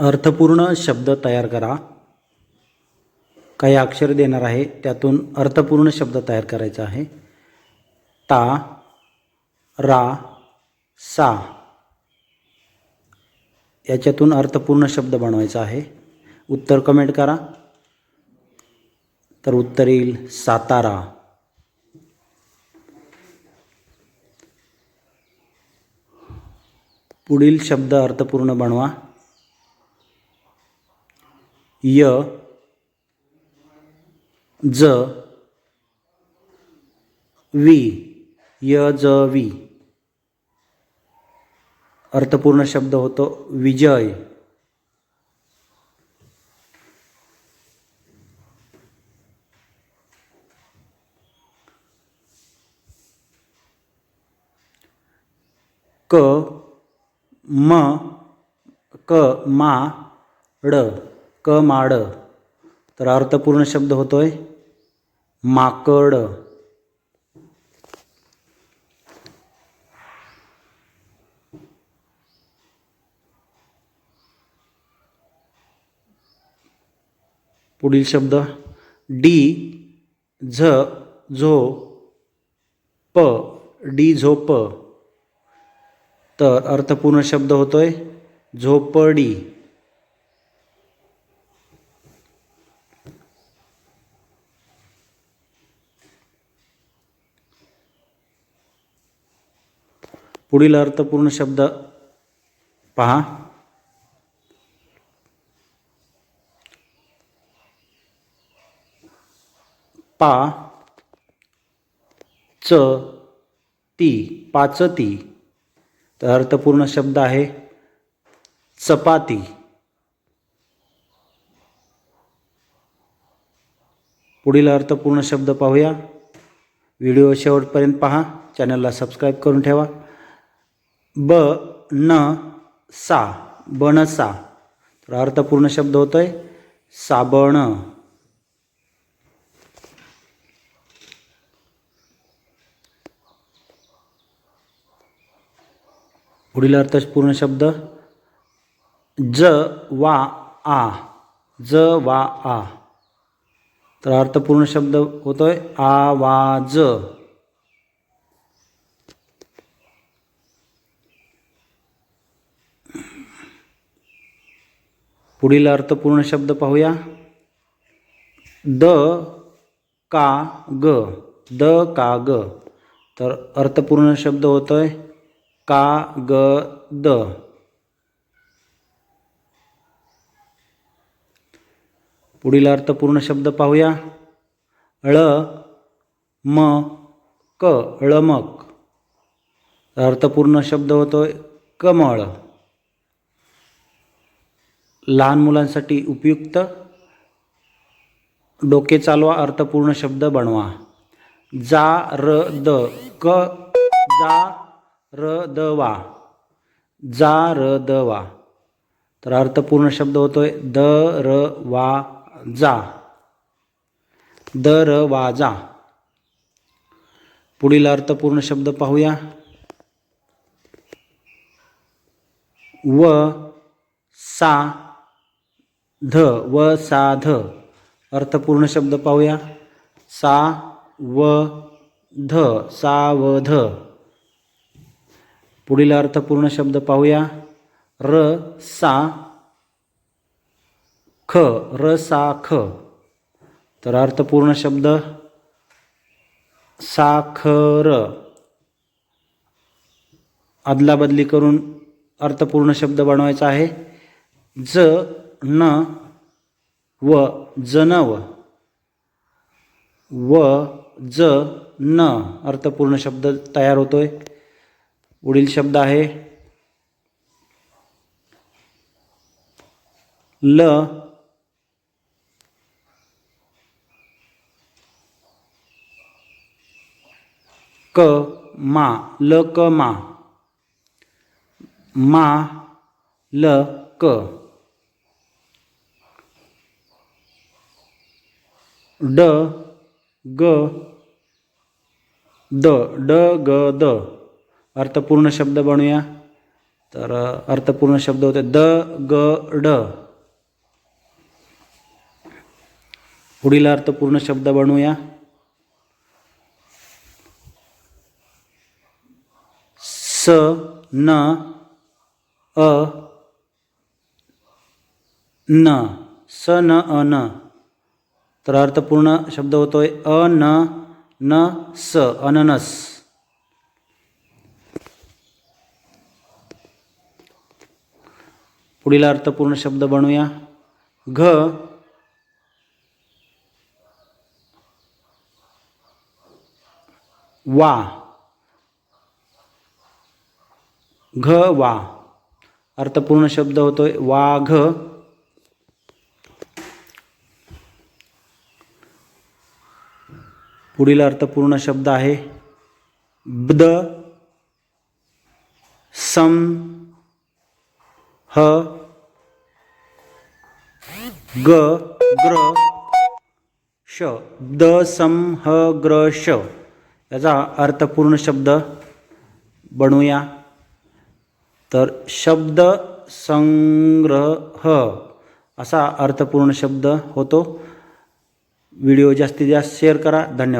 अर्थपूर्ण शब्द तयार करा. काही अक्षर देणार आहे त्यातून अर्थपूर्ण शब्द तयार करायचा आहे. ता रा सा. याच्यातून अर्थपूर्ण शब्द बनवायचा आहे. उत्तर कमेंट करा. तर उत्तर येईल सातारा. पुढील शब्द अर्थपूर्ण बनवा. य ज वी य ज वी. अर्थपूर्ण शब्द होतो विजय. क म क मा ड. माड. तर अर्थपूर्ण शब्द होतोय माकड. पुढील शब्द डी झ झो प डी झोप. तर अर्थपूर्ण शब्द होतोय झोपडी. पुढील अर्थपूर्ण शब्द पहा. पा. च. ती. पाचती. तर अर्थपूर्ण शब्द आहे. चपाती. पुढील अर्थपूर्ण शब्द पाहूया. व्हिडिओ शेवटपर्यंत पहा. चॅनलला सबस्क्राईब करून ठेवा. ब न सा बनसा. तर अर्थपूर्ण शब्द होतोय साबण. पुढील अर्थपूर्ण शब्द ज वा आ. ज वा आ. तर अर्थपूर्ण शब्द होतोय आवाज पुढील अर्थपूर्ण शब्द पाहूया. द का ग? द का ग? तर अर्थपूर्ण शब्द होतोय का ग द. पुढील अर्थपूर्ण शब्द पाहूया. ळ म क ळमक अर्थपूर्ण शब्द होतोय कमळ. लहान मुलांसाठी उपयुक्त. डोके चालवा अर्थपूर्ण शब्द बनवा. जा र द क जा र द वा. जा र द वा. तर अर्थपूर्ण शब्द होतोय द र वा जा. द र वा जा. पुढील अर्थपूर्ण शब्द पाहूया. व सा ध व सा ध. अर्थपूर्ण शब्द पाहूया. सा व ध सा व ध. पुढील अर्थपूर्ण शब्द पाहूया. र सा ख र सा ख. तर अर्थपूर्ण शब्द साखर अदलाबदली करून अर्थपूर्ण शब्द बनवायचा आहे. ज न व जनव व ज न. अर्थपूर्ण शब्द तयार होतोय. पुढील शब्द आहे. ल क मा. ल क मा. मा ल क. ड ग द ड ग द. अर्थपूर्ण शब्द बनूया. तर अर्थपूर्ण शब्द होते द ग ड. पुढील अर्थपूर्ण शब्द बनवूया स न अ न. स न अ न. तर अर्थपूर्ण शब्द होतोय अ न न स अननस. पुढील अर्थपूर्ण शब्द बनवूया घ वा. घ वा. अर्थपूर्ण शब्द होतोय वाघ. पुढील अर्थपूर्ण शब्द आहे ब्द सम ह ग ग्र श. द सम ह ग्र श. याचा अर्थपूर्ण शब्द बनवूया तर शब्द संग्रह असा अर्थपूर्ण शब्द होतो. व्हिडिओ जास्तीत जास्त शेअर करा. धन्यवाद.